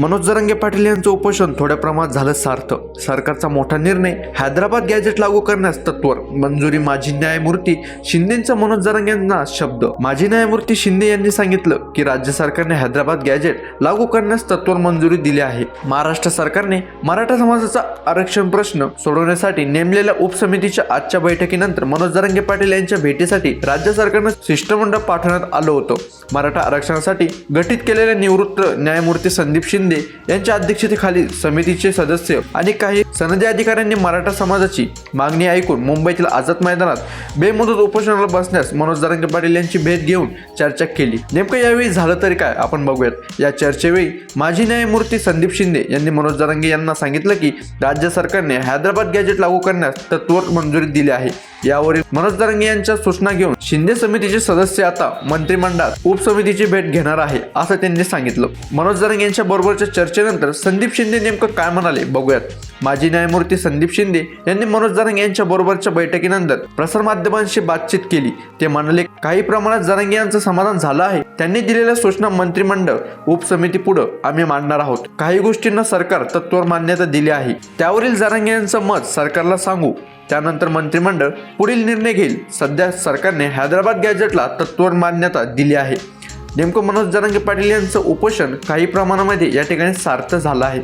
मनोज जरंगे पाटील यांचं उपोषण थोड्या प्रमाणात झालं सार्थ. सरकारचा मोठा निर्णय हैदराबाद गॅजेट लागू करण्यास तत्वर मंजुरी माजी न्यायमूर्ती शिंदेचा मनोज जरांगे यांना शब्द. माजी न्यायमूर्ती शिंदे यांनी सांगितलं की राज्य सरकारने हैदराबाद गॅजेट लागू करण्यास तत्वर मंजुरी दिली आहे. महाराष्ट्र सरकारने मराठा समाजाचा आरक्षण प्रश्न सोडवण्यासाठी नेमलेल्या उपसमितीच्या आजच्या बैठकीनंतर मनोज जरंगे पाटील यांच्या भेटीसाठी राज्य सरकारनं शिष्टमंडळ पाठवण्यात आलं होतं. मराठा आरक्षणासाठी गठीत केलेल्या निवृत्त न्यायमूर्ती संदीप शिंदे यांच्या अध्यक्षतेखाली समितीचे सदस्य आणि काही सनदी अधिकाऱ्यांनी मराठा समाजाची मागणी ऐकून मुंबईतील आझाद मैदानात बेमुदत उपोषणाला बसण्यास मनोज जरांगे पाटील यांची भेट घेऊन चर्चा केली. नेमकं यावेळी झालं तरी काय आपण बघूयात. या चर्चेवेळी माजी न्यायमूर्ती संदीप शिंदे यांनी मनोज दरंगे यांना सांगितलं की राज्य सरकारने हैदराबाद गॅजेट लागू करण्यास तत्वर मंजुरी दिली आहे. यावरील मनोज दरंगे यांच्या सूचना घेऊन शिंदे समितीचे सदस्य आता मंत्रिमंडळात उपसमितीची भेट घेणार आहे असं त्यांनी सांगितलं. मनोज दरंगे यांच्या बरोबर बरोबरच्या चर्चेनंतर संदीप शिंदे नेमकं काय म्हणाले? बघूयात. माजी न्यायमूर्ती संदीप शिंदे यांनी मनोज जरांगे यांच्या बरोबरच्या बैठकीनंतर प्रसारमाध्यमांशी बातचीत केली. ते म्हणाले काही प्रमाणात जरांगे यांचं समाधान झालं आहे. त्यांनी दिलेल्या सूचना मंत्रिमंडळ उपसमिती पुढे आम्ही मांडणार आहोत. काही गोष्टींना सरकार तत्वर मान्यता दिली आहे. त्यावरील जरांगे यांचं मत सरकारला सांगू. त्यानंतर मंत्रिमंडळ पुढील निर्णय घेईल. सध्या सरकारने हैदराबाद गॅजेटला तत्वर मान्यता दिली आहे. नेमकं मनोज जरांगे पाटील यांचं उपोषण काही प्रमाणामध्ये या ठिकाणी सार्थ झालं आहे.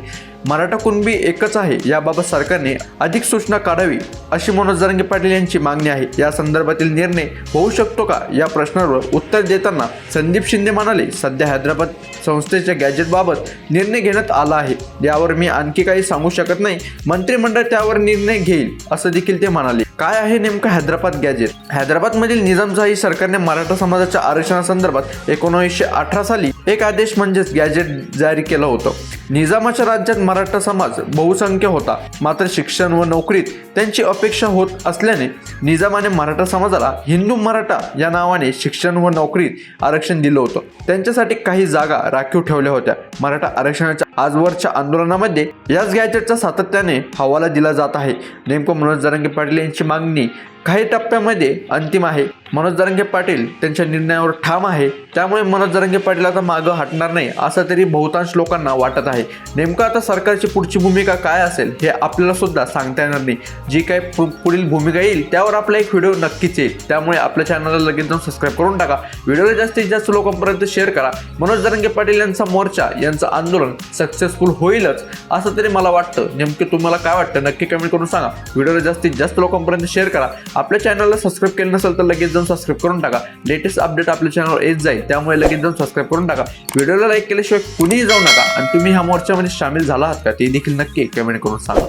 मराठा कुणबी एकच आहे. याबाबत सरकारने अधिक सूचना काढावी अशी मनोज जरांगे पाटील यांची मागणी आहे. या संदर्भातील निर्णय होऊ शकतो का? या प्रश्नावर उत्तर देताना संदीप शिंदे म्हणाले सध्या हैदराबाद संस्थेच्या गॅजेटबाबत निर्णय घेण्यात आला आहे. यावर मी आणखी काही सांगू शकत नाही. मंत्रिमंडळ त्यावर निर्णय घेईल असं देखील ते म्हणाले. काय आहे नेमकं हैदराबाद गॅजेट हैदराबादमधील निजामशाही सरकारने मराठा समाजाच्या आरक्षणासंदर्भात एकोणीसशे अठरा साली एक आदेश म्हणजेच गॅजेट जारी केलं होतं. निजामाच्या राज्यात मराठा समाज बहुसंख्य होता. मात्र शिक्षण व नोकरीत त्यांची अपेक्षा होत असल्याने निजामाने मराठा समाजाला हिंदू मराठा या नावाने शिक्षण व नोकरीत आरक्षण दिलं होतं. त्यांच्यासाठी काही जागा राखीव ठेवल्या होत्या. मराठा आरक्षणाच्या आजवरच्या आंदोलनामध्ये याच गॅजेटचा सातत्याने हवाला दिला जात आहे. नेमकं मनोज जरांगे पाटील यांची मागणी काही टप्प्यामध्ये अंतिम आहे. मनोज जरांगे पाटील त्यांच्या निर्णयावर ठाम आहे. त्यामुळे मनोज जरांगे पाटील आता मागं हटणार नाही असं तरी बहुतांश लोकांना वाटत आहे. नेमकं आता सरकारची पुढची भूमिका काय असेल हे आपल्याला सुद्धा सांगता येणार नाही. जी काय पु- पुढील भूमिका येईल त्यावर आपला एक व्हिडिओ नक्कीच येईल. त्यामुळे आपल्या चॅनलला लगेच जाऊन सबस्क्राईब करून टाका. व्हिडिओला जास्तीत जास्त लोकांपर्यंत शेअर करा. मनोज जरांगे पाटील यांचा मोर्चा यांचं आंदोलन सक्सेसफुल होईलच असं तरी मला वाटतं. नेमकं तुम्हाला काय वाटतं? नक्की कमेंट करून सांगा. व्हिडिओला जास्तीत जास्त लोकांपर्यंत शेअर करा. आपल्या चॅनलला सबस्क्राईब केलं नसेल तर लगेच जाऊन सबस्क्राईब करून टाका. लेटेस्ट अपडेट आपल्या चॅनलवर येत जाईल त्यामुळे लगेच जाऊन सबस्क्राईब करून टाका. व्हिडिओला लाईक केल्याशिवाय कुणीही जाऊ नका. आणि तुम्ही ह्या मोर्चामध्ये सामील झाला आहात का? ते देखील नक्की कमेंट करून सांगा.